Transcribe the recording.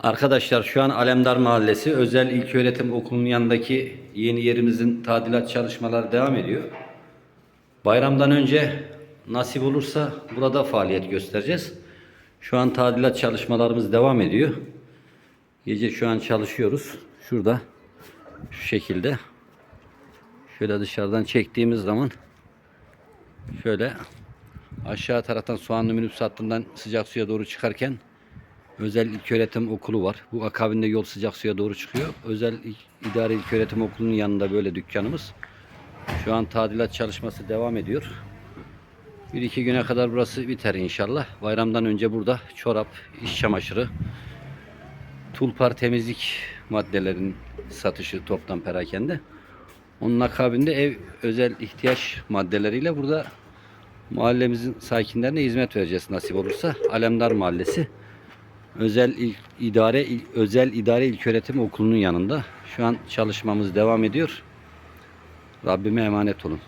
Arkadaşlar şu an Alemdar Mahallesi Özel İlköğretim Okulu'nun yanındaki yeni yerimizin tadilat çalışmaları devam ediyor. Bayramdan önce nasip olursa burada faaliyet göstereceğiz. Şu an tadilat çalışmalarımız devam ediyor. Gece şu an çalışıyoruz. Şurada şu şekilde şöyle dışarıdan çektiğimiz zaman şöyle aşağı taraftan soğanlı minibüs hattından sıcak suya doğru çıkarken Özel İlköğretim Okulu var. Bu akabinde yol sıcak suya doğru çıkıyor. Özel İdare İlköğretim Okulu'nun yanında böyle dükkanımız. Şu an tadilat çalışması devam ediyor. Bir iki güne kadar burası biter inşallah. Bayramdan önce burada çorap, iş çamaşırı, tulpar temizlik maddelerinin satışı toptan perakende. Onun akabinde ev özel ihtiyaç maddeleriyle burada mahallemizin sakinlerine hizmet vereceğiz nasip olursa. Alemdar Mahallesi özel İl- idare İl- özel idare ilköğretim okulunun yanında. Şu an çalışmamız devam ediyor. Rabbime emanet olun.